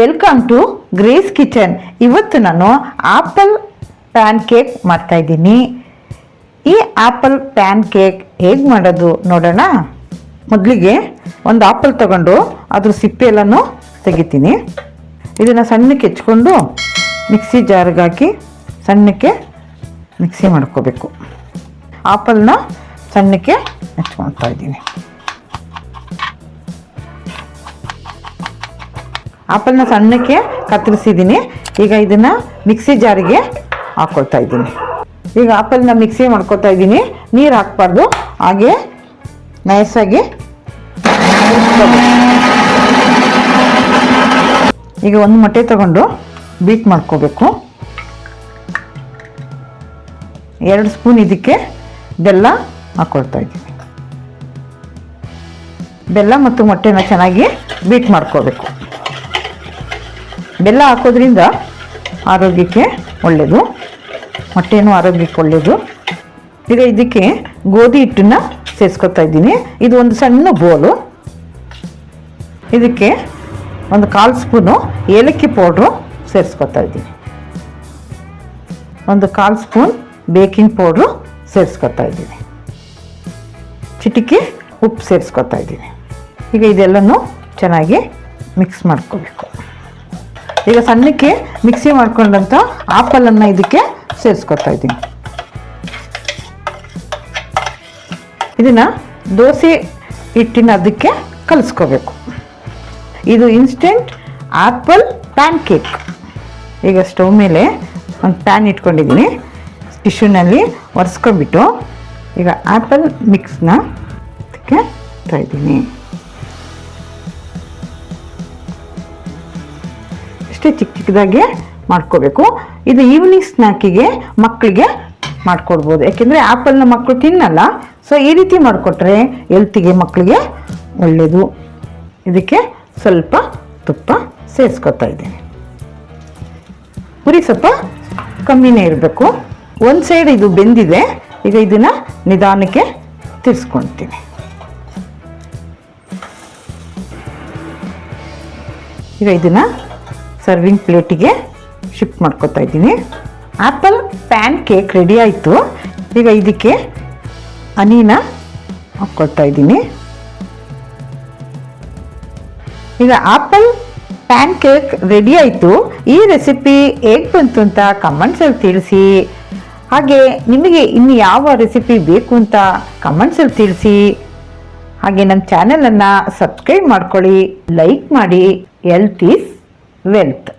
Welcome to grace kitchen ಇವತ್ತು ನಾನು apple PAN cake ಮಾಡ್ತಾ ಇದ್ದೀನಿ. ಈ ಆಪಲ್ ಪ್ಯಾನ್ ಕೇಕ್ ಹೇಗೆ ಮಾಡೋದು ನೋಡೋಣ. ಮೊದಲಿಗೆ ಒಂದು ಆಪಲ್ ತಗೊಂಡು ಅದ್ರ ಸಿಪ್ಪೆ ಎಲ್ಲನೂ ತೆಗಿತೀನಿ. ಇದನ್ನು ಸಣ್ಣಕ್ಕೆ ಹೆಚ್ಕೊಂಡು ಮಿಕ್ಸಿ ಜಾರ್ಗೆ ಹಾಕಿ ಸಣ್ಣಕ್ಕೆ ಮಿಕ್ಸಿ ಮಾಡ್ಕೋಬೇಕು. ಆಪಲ್ನ ಸಣ್ಣಕ್ಕೆ ಹೆಚ್ಕೊಳ್ತಾ ಇದ್ದೀನಿ. ಆಪಲ್ನ ಸಣ್ಣಕ್ಕೆ ಕತ್ತರಿಸಿದ್ದೀನಿ. ಈಗ ಇದನ್ನು ಮಿಕ್ಸಿ ಜಾರಿಗೆ ಹಾಕ್ಕೊಳ್ತಾ ಇದ್ದೀನಿ. ಈಗ ಆಪಲ್ನ ಮಿಕ್ಸಿ ಮಾಡ್ಕೊತಾ ಇದ್ದೀನಿ. ನೀರು ಹಾಕ್ಬಾರ್ದು. ಹಾಗೆ ನೈಸಾಗಿ ಈಗ ಒಂದು ಮೊಟ್ಟೆ ತಗೊಂಡು ಬೀಟ್ ಮಾಡ್ಕೋಬೇಕು. ಎರಡು ಸ್ಪೂನ್ ಇದಕ್ಕೆ ಬೆಲ್ಲ ಹಾಕ್ಕೊಳ್ತಾ ಇದ್ದೀನಿ. ಬೆಲ್ಲ ಮತ್ತು ಮೊಟ್ಟೆನ ಚೆನ್ನಾಗಿ ಬೀಟ್ ಮಾಡ್ಕೋಬೇಕು. ಬೆಲ್ಲ ಹಾಕೋದ್ರಿಂದ ಆರೋಗ್ಯಕ್ಕೆ ಒಳ್ಳೆಯದು ಮೊಟ್ಟೆನೂ ಆರೋಗ್ಯಕ್ಕೆ ಒಳ್ಳೆಯದು ಈಗ ಇದಕ್ಕೆ ಗೋಧಿ ಹಿಟ್ಟನ್ನ ಸೇರಿಸ್ಕೊತಾ ಇದ್ದೀನಿ. ಇದು ಒಂದು ಸಣ್ಣ ಬೋಲು ಇದಕ್ಕೆ ಒಂದು ಕಾಲು ಸ್ಪೂನು ಏಲಕ್ಕಿ ಪೌಡ್ರು ಸೇರಿಸ್ಕೊತಾ ಇದ್ದೀನಿ. ಒಂದು ಕಾಲು ಸ್ಪೂನ್ ಬೇಕಿಂಗ್ ಪೌಡ್ರು ಸೇರಿಸ್ಕೊತಾ ಇದ್ದೀನಿ. ಚಿಟಿಕೆ ಉಪ್ಪು ಸೇರಿಸ್ಕೊತಾ ಇದ್ದೀನಿ. ಈಗ ಇದೆಲ್ಲನೂ ಚೆನ್ನಾಗಿ ಮಿಕ್ಸ್ ಮಾಡ್ಕೋಬೇಕು. ಈಗ ಸಣ್ಣಕ್ಕೆ ಮಿಕ್ಸಿ ಮಾಡ್ಕೊಂಡಂಥ ಆಪಲನ್ನು ಇದಕ್ಕೆ ಸೇರಿಸ್ಕೊತಾ ಇದ್ದೀನಿ. ಇದನ್ನು ದೋಸೆ ಹಿಟ್ಟಿನ ಅದಕ್ಕೆ ಕಲಿಸ್ಕೋಬೇಕು. ಇದು ಇನ್ಸ್ಟೆಂಟ್ ಆ್ಯಪಲ್ ಪ್ಯಾನ್ ಕೇಕ್ ಈಗ ಸ್ಟವ್ ಮೇಲೆ ಒಂದು ಪ್ಯಾನ್ ಇಟ್ಕೊಂಡಿದ್ದೀನಿ. ಟಿಶ್ಯೂನಲ್ಲಿ ಒರೆಸ್ಕೊಂಡ್ಬಿಟ್ಟು ಈಗ ಆ್ಯಪಲ್ ಮಿಕ್ಸ್ನ ಅದಕ್ಕೆ ಇದ್ದೀನಿ. ಅಷ್ಟೇ ಚಿಕ್ಕ ಚಿಕ್ಕದಾಗೆ ಮಾಡ್ಕೋಬೇಕು. ಇದು ಈವ್ನಿಂಗ್ ಸ್ನ್ಯಾಕಿಗೆ ಮಕ್ಕಳಿಗೆ ಮಾಡ್ಕೊಡ್ಬೋದು. ಯಾಕೆಂದರೆ ಆ್ಯಪಲ್ನ ಮಕ್ಕಳು ತಿನ್ನಲ್ಲ. ಸೊ ಈ ರೀತಿ ಮಾಡಿಕೊಟ್ರೆ ಎಲ್ತಿಗೆ ಮಕ್ಕಳಿಗೆ ಒಳ್ಳೆಯದು ಇದಕ್ಕೆ ಸ್ವಲ್ಪ ತುಪ್ಪ ಸೇರಿಸ್ಕೊತಾ ಇದ್ದೀನಿ. ಪುರಿ ಸ್ವಲ್ಪ ಕಮ್ಮಿನೇ ಇರಬೇಕು. ಒಂದು ಸೈಡ್ ಇದು ಬೆಂದಿದೆ. ಈಗ ಇದನ್ನು ನಿಧಾನಕ್ಕೆ ತಿರ್ಸ್ಕೊಳ್ತೀನಿ ಈಗ ಇದನ್ನು ಸರ್ವಿಂಗ್ ಪ್ಲೇಟಿಗೆ ಶಿಫ್ಟ್ ಮಾಡ್ಕೋತಾ ಇದ್ದೀನಿ. ಆ್ಯಪಲ್ ಪ್ಯಾನ್ ಕೇಕ್ ರೆಡಿ ಆಯಿತು. ಈಗ ಇದಕ್ಕೆ ಹನಿನ ಹಾಕ್ಕೊಳ್ತಾ ಇದ್ದೀನಿ. ಈಗ ಆಪಲ್ ಪ್ಯಾನ್ ಕೇಕ್ ರೆಡಿ ಆಯಿತು. ಈ ರೆಸಿಪಿ ಹೇಗೆ ಬಂತು ಅಂತ ಕಮೆಂಟ್ಸಲ್ಲಿ ತಿಳಿಸಿ. ಹಾಗೆ ನಿಮಗೆ ಇನ್ನು ಯಾವ ರೆಸಿಪಿ ಬೇಕು ಅಂತ ಕಮೆಂಟ್ಸಲ್ಲಿ ತಿಳಿಸಿ. ಹಾಗೆ ನಮ್ಮ ಚಾನಲನ್ನು ಸಬ್ಸ್ಕ್ರೈಬ್ ಮಾಡ್ಕೊಳ್ಳಿ ಲೈಕ್ ಮಾಡಿ ಹೆಲ್ತ್ wealth